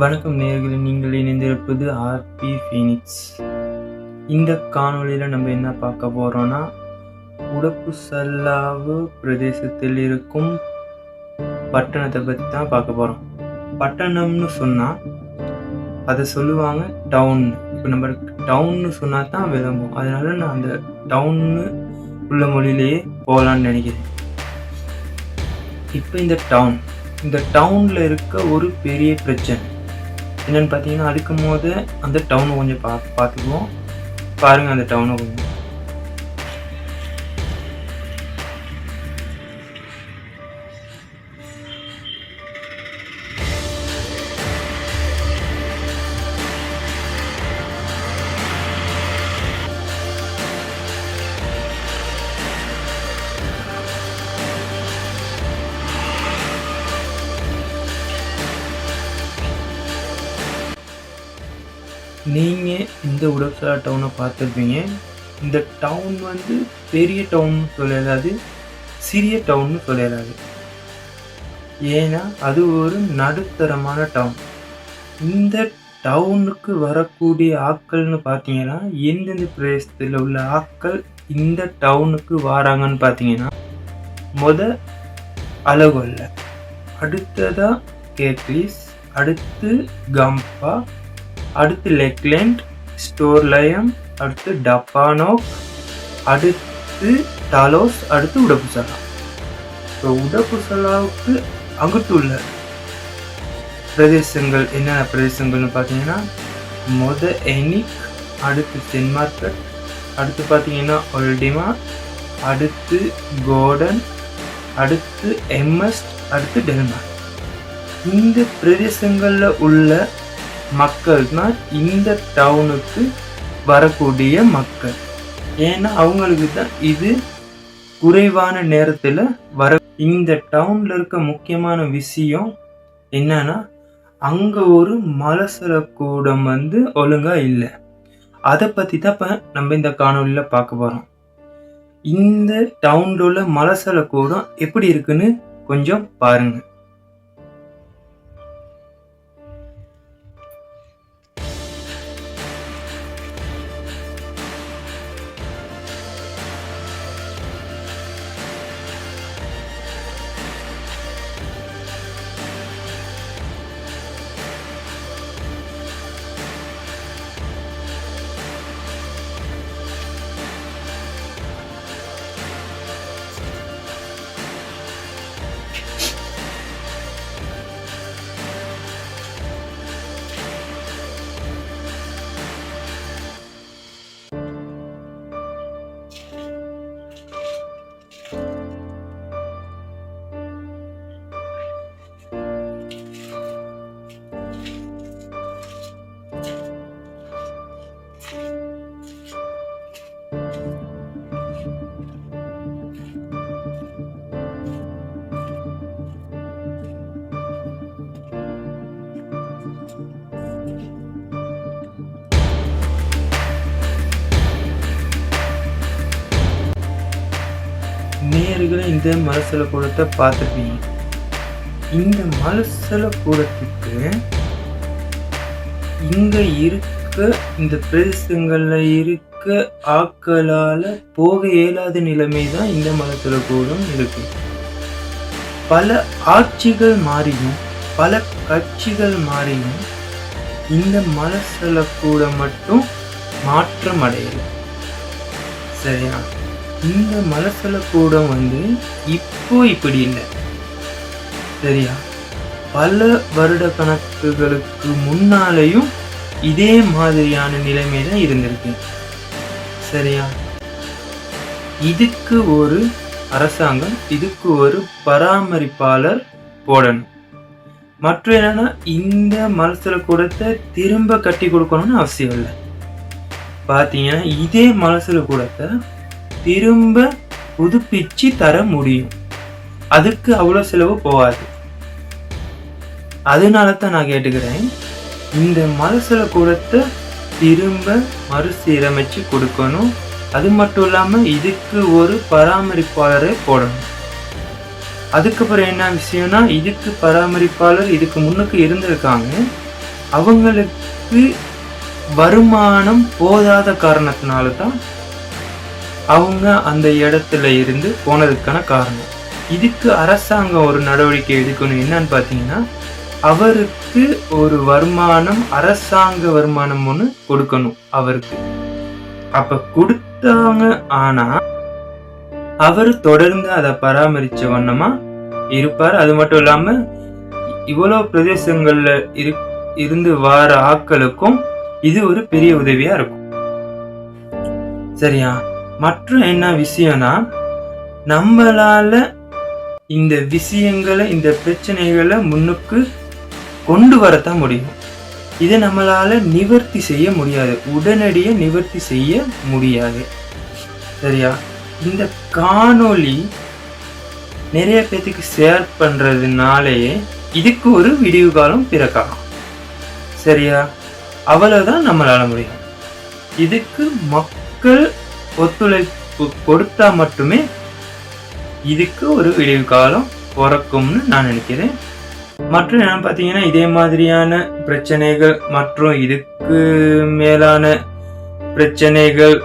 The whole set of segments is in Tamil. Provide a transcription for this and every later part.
வணக்கம் நேர்களை நீங்கள் இணைந்திருப்பது ஆர்பி ஃபீனிக்ஸ் இந்த காணொளியில் நம்ம என்ன பார்க்க போகிறோன்னா உடப்பு சல்லாவு பிரதேசத்தில் இருக்கும் பட்டணத்தை பற்றி தான் பார்க்க போகிறோம் பட்டணம்னு சொன்னால் அதை சொல்லுவாங்க டவுன். இப்போ நம்ம டவுன்னு சொன்னால் தான் விளம்பும் அதனால நான் அந்த டவுன்னு உள்ள மொழியிலேயே போகலான்னு நினைக்கிறேன். இப்போ இந்த டவுன். இந்த டவுனில் இருக்க ஒரு பெரிய பிரச்சனை. என்னென்னு பார்த்தீங்கன்னா அடுக்கும் போது அந்த டவுனை கொஞ்சம் பா பார்த்துக்குவோம் பாருங்கள் அந்த டவுனை கொஞ்சம். நீங்கள் இந்த உடப்சரா டவுனை பார்த்துருப்பீங்க. இந்த டவுன் வந்து பெரிய டவுன் சொல்லலாது சிறிய டவுன்னு சொல்லலாது ஏன்னா அது ஒரு நடுத்தரமான டவுன் இந்த டவுனுக்கு வரக்கூடிய ஆட்கள்னு பார்த்தீங்கன்னா எந்தெந்த பிரதேசத்தில் உள்ள ஆட்கள் இந்த டவுனுக்கு வராங்கன்னு பார்த்தீங்கன்னா முத அலகொல்ல அடுத்ததாக கேக்லிஸ் அடுத்து கம்பா அடுத்து லெக்லேண்ட் ஸ்டோர்லயம் அடுத்து டப்பானோக் அடுத்து டாலோஸ் அடுத்து உடப்புசலா ஸோ உடப்புசலாவுக்கு அங்குட்டுள்ள பிரதேசங்கள் என்னென்ன பிரதேசங்கள்னு பார்த்தீங்கன்னா மொத எனிக் அடுத்து சென்ட் மார்க்கெட் அடுத்து பார்த்தீங்கன்னா ஒல்டிமா அடுத்து கோடன் அடுத்து எம்எஸ்ட் அடுத்து டெல்மார்க் இந்த பிரதேசங்களில் உள்ள மக்கள்னா இந்த டவுனுக்கு வரக்கூடிய மக்கள். ஏன்னா அவங்களுக்கு தான் இது குறைவான நேரத்தில் வர இந்த டவுனில் இருக்க முக்கியமான விஷயம் என்னன்னா அங்கே ஒரு மலசல கூடம் வந்து ஒழுங்காக இல்லை. அதை பற்றி தான் இப்போ நம்ம இந்த காணொலியில் பார்க்க போகிறோம் இந்த டவுனில் உள்ள மலசல கூடம் எப்படி இருக்குன்னு கொஞ்சம் பாருங்கள் நேயர்களே இந்த மலசல கூடத்தை பார்த்துருப்பீங்க இந்த மலசல கூடத்துக்கு இங்க இருக்க இந்த பிரதேசங்களில் இருக்க ஆக்களால் போக இயலாத நிலைமை தான் இந்த மலசல கூடம் இருக்கு. பல ஆட்சிகள் மாறியும் பல கட்சிகள் மாறியும் இந்த மலசல கூடம் மட்டும் மாற்றம் அடையலை சரியா? இந்த மலசல கூடம் வந்து இப்போ இப்படி இல்லை. சரியா? பல வருட கணக்குகளுக்கு முன்னாலேயும் இதே மாதிரியான நிலைமை தான் இருந்திருக்கு. சரியா? இதுக்கு ஒரு அரசாங்கம் இதுக்கு ஒரு பராமரிப்பாளர் போடணும். மற்றும் என்னன்னா இந்த மலசல கூடத்தை திரும்ப கட்டி கொடுக்கணும்னு அவசியம் இல்லை. பார்த்தீங்கன்னா இதே மலசல கூடத்தை திரும்ப புதுப்பிச்சு தர முடியும். அதுக்கு அவ்வளோ செலவு போகாது. அதனால தான் நான் கேட்டுக்கிறேன் இந்த மலசல கூடத்தை திரும்ப மறுசீரமைச்சு கொடுக்கணும். அது மட்டும் இல்லாமல் இதுக்கு ஒரு பராமரிப்பாளரை போடணும். அதுக்கப்புறம் என்ன விஷயம்னா இதுக்கு பராமரிப்பாளர் இதுக்கு முன்னுக்கு இருந்திருக்காங்க. அவங்களுக்கு வருமானம் போதாத காரணத்தினால தான் அவங்க அந்த இடத்துல இருந்து போனதுக்கான காரணம். இதுக்கு அரசாங்கம் ஒரு நடவடிக்கை எடுக்கணும். என்னன்னு பார்த்தீங்கன்னா அவருக்கு ஒரு வருமானம் அரசாங்க வருமானம் ஒன்று கொடுக்கணும் அவருக்கு. அப்ப கொடுத்தாங்க ஆனா அவர் தொடர்ந்து அதை பராமரிச்ச வண்ணமா இருப்பார். அது மட்டும் இல்லாம இவ்வளவு பிரதேசங்கள்ல இரு இருந்து வார ஆட்களுக்கும் இது ஒரு பெரிய உதவியா இருக்கும். சரியா? மற்றும் என்ன விஷயம்னா நம்மளால இந்த விஷயங்களை இந்த பிரச்சனைகளை முன்னுக்கு கொண்டு வரத்தான் முடியும். இதை நம்மளால நிவர்த்தி செய்ய முடியாது. உடனடியே நிவர்த்தி செய்ய முடியாது. சரியா? இந்த காணொளி நிறைய பேத்துக்கு ஷேர் பண்ணுறதுனாலேயே இதுக்கு ஒரு விடிவு காலம் பிறக்கலாம். சரியா? அவ்வளோதான் நம்மளால முடியும். இதுக்கு மக்கள் ஒத்துழைப்பு கொடுத்தா மட்டுமே இதுக்கு ஒரு விடிவு காலம் பிறக்கும்னு நான் நினைக்கிறேன். மற்றும் என்ன பார்த்தீங்கன்னா இதே மாதிரியான பிரச்சனைகள் மற்றும் இதுக்கு மேலான பிரச்சனைகள்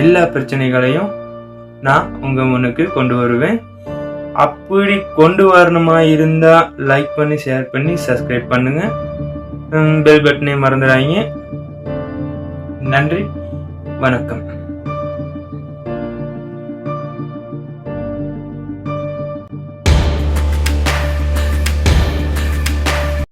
எல்லா பிரச்சனைகளையும் நான் உங்கள் முன்னுக்கு கொண்டு வருவேன். அப்படி கொண்டு வரணுமா இருந்தால் லைக் பண்ணி ஷேர் பண்ணி சப்ஸ்கிரைப் பண்ணுங்கள் பெல் பட்டனை மறந்துடாங்க நன்றி வணக்கம்.